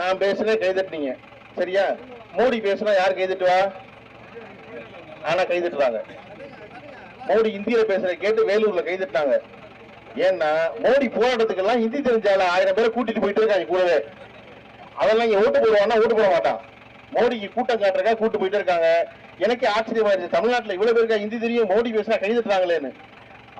நான் பேசுனேன் கைதட்டினீங்க. சரியா? மோடி பேசுனா யார் கைதட்டுவா? ஆனா கைதட்டுறாங்க. மோடி இந்தியில பேசுற கேட்டு வேலூர்ல கைதட்டாங்க ஏன்னா மோடி போராட்டத்துக்கெல்லாம் ஹிந்தி தெரிஞ்சால ஆயிரம் பேரை கூட்டிட்டு போயிட்டு இருக்காங்க கூடவே. அதெல்லாம் இங்க ஓட்டு போடுவான்னா ஓட்டு போட மாட்டான். மோடிக்கு கூட்டம் காட்டுறக்கா கூட்டு போயிட்டு இருக்காங்க. எனக்கே ஆச்சரியமா இருந்துச்சு. தமிழ்நாட்டுல இவ்வளவு பேருக்கா ஹிந்தி தெரியும் மோடி பேசினா கைதட்டுறாங்களேன்னு.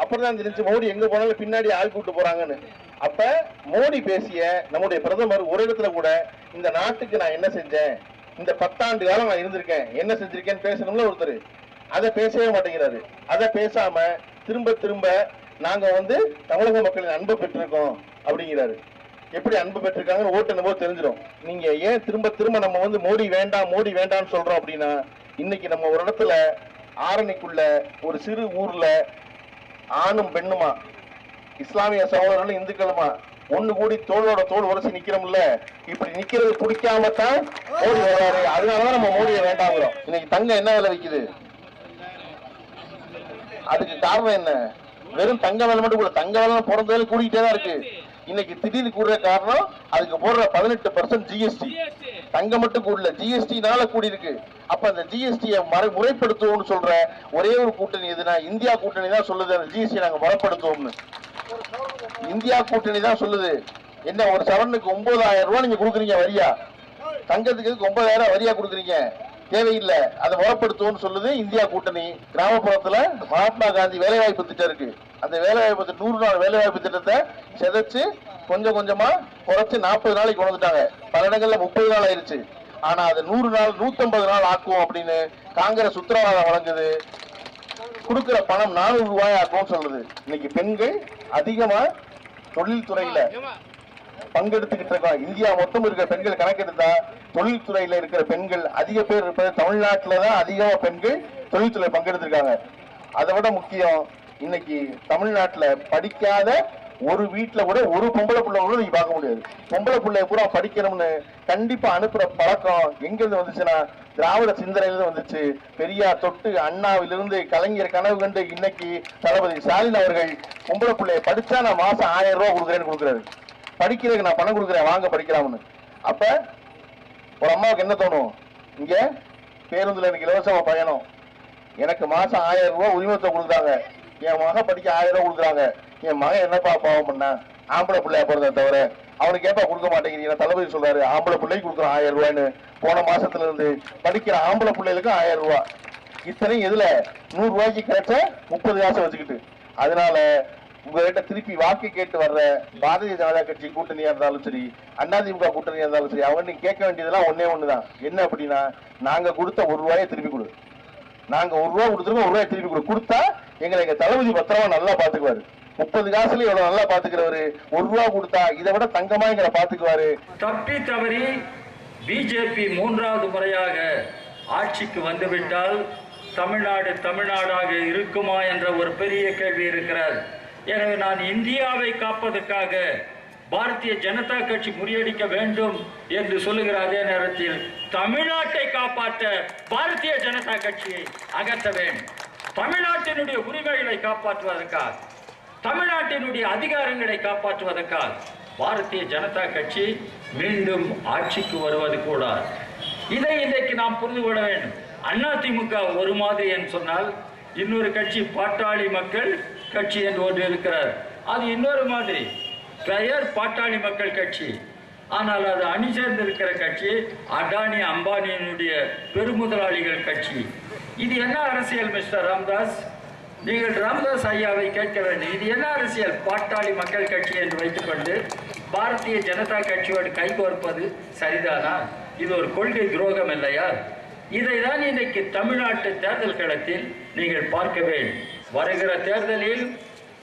அப்புறம் தான் தெரிஞ்சு மோடி எங்க போனாலும் பின்னாடி ஆள் கூட்டு போறாங்கன்னு. அப்ப மோடி பேசிய நம்முடைய பிரதமர் ஒரு இடத்துல கூட இந்த நாட்டுக்கு நான் என்ன செஞ்சேன்? இந்த பத்தாண்டு காலம் நான் இருந்திருக்கேன். என்ன செஞ்சிருக்கேன்னு பேசணும்ல ஒருத்தர். அதை பேசவே மாட்டேங்கிறாரு. அதை பேசாம திரும்ப திரும்ப நாங்க வந்து தமிழக மக்களின் அன்பை பெற்றிருக்கோம் அப்படிங்கிறாரு. எப்படி அன்பு பெற்றிருக்காங்கன்னு ஓட்டு போது தெரிஞ்சிடும். நீங்க ஏன் திரும்ப திரும்ப நம்ம வந்து மோடி வேண்டாம் மோடி வேண்டாம்னு சொல்றோம் அப்படின்னா இன்னைக்கு நம்ம ஒரு இடத்துல ஆரணிக்குள்ள ஒரு சிறு ஊர்ல ஆணும் பெண்ணுமா இஸ்லாமிய சகோதரர்களும் இந்துக்களுமா? ஒண்ணு கூடி தோளோட தோல் உரசி நிக்கிறோம்ல இப்படி நிக்கிறது பிடிக்காம தான் மோடி வர்றாரு அதனாலதான் நம்ம மோடியை வேண்டாங்கிறோம். இன்னைக்கு தங்கம் என்ன விலை விக்குது? அதுக்கு காரணம் என்ன? வெறும் தங்க விலை மட்டும் கூட தங்க விலை பிறந்ததுல கூடிக்கிட்டே தான் இருக்கு. இன்னைக்கு திடீர்னு கூடுற காரணம் அதுக்கு போடுற பதினெட்டு பர்சன்ட் ஜிஎஸ்டி தங்கம் மட்டும் கூடல ஜிஎஸ்டினால கூடி இருக்கு அப்ப அந்த ஜிஎஸ்டியை மறை முறைப்படுத்துவோம்னு சொல்ற ஒரே ஒரு கூட்டணி எதுனா இந்தியா கூட்டணி தான் சொல்லுது. அந்த ஜிஎஸ்டி நாங்க முறைப்படுத்துவோம்னு. இந்தியா கூட்டணி தான் சொல்லுது. என்ன ஒரு சவரனுக்கு ஒன்பதாயிரம் ரூபாய் நீங்க கொடுக்குறீங்க வரியா? தங்கத்துக்கு எதுக்கு ஒன்பதாயிரம் வரியா கொடுக்குறீங்க. தேவையில்லை. அதை முறைப்படுத்துவோம்னு சொல்லுது இந்தியா கூட்டணி. கிராமப்புறத்துல மகாத்மா காந்தி வேலைவாய்ப்பு திட்டம் இருக்கு அந்த வேலைவாய்ப்பு நூறு நாள் வேலைவாய்ப்பு திட்டத்தை சிதைச்சு கொஞ்சம் கொஞ்சமா குறைச்சு நாற்பது நாளைக்கு கொண்டு வந்துட்டாங்க. பல இடங்கள்ல முப்பது நாள் ஆயிருச்சு. ஆனா அது நூறு நாள் நூத்தம்பது நாள் ஆக்குவோம் அப்படின்னு காங்கிரஸ் உத்தரவாதம் வழங்குது. கொடுக்கிற பணம் நானூறு ரூபாய் ஆக்கும்னு சொல்லுது இன்னைக்கு பெண்கள் அதிகமா தொழில்துறையில பங்கெடுத்துக்கிட்டு இருக்கோம் இந்தியா மொத்தம் இருக்கிற பெண்கள் கணக்கெடுத்தா தொழில்துறையில இருக்கிற பெண்கள் அதிக பேர் இருப்பது தமிழ்நாட்டுல தான் அதிகமா பெண்கள் தொழில்துறை பங்கெடுத்திருக்காங்க. அதை விட முக்கியம் இன்னைக்கு தமிழ்நாட்டுல படிக்காத ஒரு வீட்டில் கூட ஒரு பொம்பளை பிள்ளை கூட நீங்க பார்க்க முடியாது. பொம்பளை பிள்ளைய பூரா படிக்கணும்னு கண்டிப்பா அனுப்புற பழக்கம் எங்கேருந்து வந்துச்சுன்னா திராவிட சிந்தனையிலிருந்து வந்துச்சு. பெரியார் தொட்டு அண்ணாவிலிருந்து கலைஞர் கனவு கண்டு இன்னைக்கு தளபதி ஸ்டாலின் அவர்கள் பொம்பளை பிள்ளைய படிச்சா நான் மாசம் ஆயிரம் ரூபா கொடுக்குறேன்னு கொடுக்குறாரு. படிக்கிறதுக்கு நான் பணம் கொடுக்குறேன் வாங்க படிக்கலாம்னு. அப்ப ஒரு அம்மாவுக்கு என்ன தோணும்? இங்க பேருந்துல எனக்கு இலவசமா பயணம். எனக்கு மாசம் ஆயிரம் ரூபாய் உரிமத்தை கொடுக்குறாங்க. என் மகன் படிக்க ஆயிரம் ரூபா கொடுக்குறாங்க. என் மகன் என்னப்பா பாவம் பண்ணா ஆம்பளை பிள்ளைய போறதை தவிர அவனுக்கு ஏப்பா கொடுக்க மாட்டேங்கிறீங்க? தளபதி சொல்றாரு ஆம்பளை பிள்ளைக்கு கொடுக்குறோம் ஆயிரம் ரூபாய்ன்னு. போன மாசத்துல இருந்து படிக்கிற ஆம்பளை பிள்ளைகளுக்கு ஆயிரம் ரூபாய். இத்தனையும் எதுல? நூறு ரூபாய்க்கு கிடைச்ச முப்பது காசை வச்சுக்கிட்டு. அதனால உங்ககிட்ட திருப்பி வாக்கு கேட்டு வர்ற பாரதிய ஜனதா கட்சி கூட்டணியா இருந்தாலும் சரி அதிமுக கூட்டணியா இருந்தாலும் சரி அவங்க நீங்க கேட்க வேண்டியதெல்லாம் ஒன்னே ஒண்ணுதான். என்ன அப்படின்னா நாங்க கொடுத்த ஒரு ரூபாயை திருப்பி கொடு. நாங்க ஒரு ரூபா கொடுத்துருக்கோம் ஒரு ரூபாய் திருப்பி கொடு. கொடுத்தா எங்களை எங்க தளபதி பத்திரமா நல்லா பாத்துக்குவாரு. முப்பது காசுல இவ்வளவு நல்லா பாத்துக்கிறவரு. ஒரு ரூபா கொடுத்தா இதை விட தங்கமா எங்களை பாத்துக்குவாரு. தப்பி தவறி பிஜேபி மூன்றாவது முறையாக ஆட்சிக்கு வந்துவிட்டால் தமிழ்நாடு தமிழ்நாடாக இருக்குமா என்ற ஒரு பெரிய கேள்வி இருக்கிறார். எனவே நான் இந்தியாவை காப்பதற்காக பாரதிய ஜனதா கட்சி முறியடிக்க வேண்டும் என்று சொல்லுகிற அதே நேரத்தில் தமிழ்நாட்டை காப்பாற்ற பாரதிய ஜனதா கட்சியை அகற்ற வேண்டும். தமிழ்நாட்டினுடைய உரிமைகளை காப்பாற்றுவதற்காக தமிழ்நாட்டினுடைய அதிகாரங்களை காப்பாற்றுவதற்காக பாரதிய ஜனதா கட்சி மீண்டும் ஆட்சிக்கு வருவது கூடாது இதை இன்றைக்கு நாம் புரிந்து கொள்ள வேண்டும். அதிமுக ஒரு மாதிரி என்று சொன்னால் இன்னொரு கட்சி பாட்டாளி மக்கள் கட்சி என்று ஒன்று இருக்கிறார் அது இன்னொரு மாதிரி. பெயர் பாட்டாளி மக்கள் கட்சி. ஆனால் அது அணி சேர்ந்திருக்கிற கட்சி அடானி அம்பானியினுடைய பெருமுதலாளிகள் கட்சி. இது என்ன அரசியல் மிஸ்டர் ராம்தாஸ்? நீங்கள் ராம்தாஸ் ஐயாவை கேட்க வேண்டும். இது என்ன அரசியல்? பாட்டாளி மக்கள் கட்சி என்று வைத்துக்கொண்டு பாரதிய ஜனதா கட்சியோடு கைகோர்ப்பது சரிதானா? இது ஒரு கொள்கை துரோகம் இல்லையா? இதை தான் இன்றைக்கு தமிழ்நாட்டு தேர்தல் களத்தில் நீங்கள் பார்க்க வேண்டும் வருகிற தேர்தலில்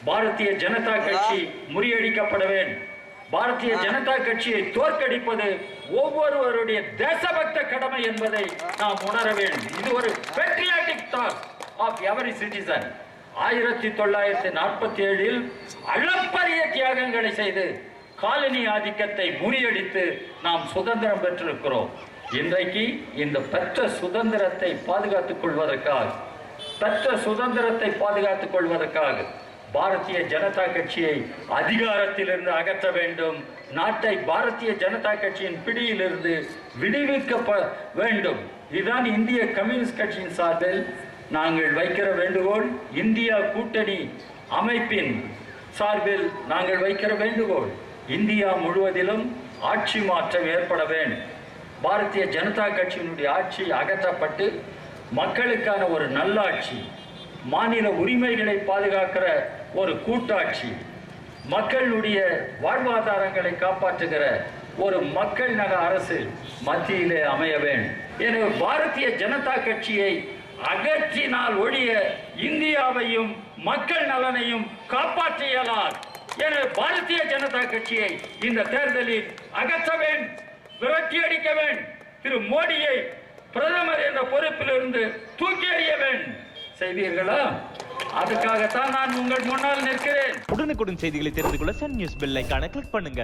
பாரதிய ஜனதா கட்சி முறியடிக்கப்பட வேண்டும். பாரதிய ஜனதா கட்சியை தோற்கடிப்பது ஒவ்வொருவருடைய தேசபக்த கடமை என்பதை நாம் உணர வேண்டும். இது ஒரு patriotic thought of every citizen ஆயிரத்தி தொள்ளாயிரத்தி நாற்பத்தி ஏழில் அளப்பரிய தியாகங்களை செய்து காலனி ஆதிக்கத்தை முறியடித்து நாம் சுதந்திரம் பெற்றிருக்கிறோம். இன்றைக்கு இந்த பெற்ற சுதந்திரத்தை பாதுகாத்துக் கொள்வதற்காக பெற்ற சுதந்திரத்தை பாதுகாத்துக் கொள்வதற்காக பாரதிய ஜனதா கட்சியை அதிகாரத்திலிருந்து அகற்ற வேண்டும். நாட்டை பாரதிய ஜனதா கட்சியின் பிடியிலிருந்து விடுவிக்க வேண்டும். இதுதான் இந்திய கம்யூனிஸ்ட் கட்சியின் சார்பில் நாங்கள் வைக்கிற வேண்டுகோள். இந்தியா கூட்டணி அமைப்பின் சார்பில் நாங்கள் வைக்கிற வேண்டுகோள். இந்தியா முழுவதிலும் ஆட்சி மாற்றம் ஏற்பட வேண்டும் பாரதிய ஜனதா கட்சியினுடைய ஆட்சி அகற்றப்பட்டு மக்களுக்கான ஒரு நல்லாட்சி மாநில உரிமைகளை பாதுகாக்கிற ஒரு கூட்டாட்சி. மக்களுடைய வாழ்வாதாரங்களை காப்பாற்றுகிற ஒரு மக்கள் நல அரசு மத்தியிலே அமைய வேண்டும். எனவே பாரதிய ஜனதா கட்சியை அகற்றினால் ஒழிய இந்தியாவையும் மக்கள் நலனையும் காப்பாற்ற இயலாது எனவே பாரதிய ஜனதா கட்சியை இந்த தேர்தலில் அகற்ற வேண்டும் விரட்டி அடிக்க வேண்டும் திரு மோடியை பிரதமர் என்ற பொறுப்பிலிருந்து தூக்கி எறிய வேண்டும் செய்வீர்களா? அதுக்காகத்தான் நான் உங்கள் முன்னால் நிற்கிறேன். உடனுக்குடன் செய்திகளை தெரிந்து கொள்ள சன் நியூஸ் பெல் ஐக்கான கிளிக் பண்ணுங்க.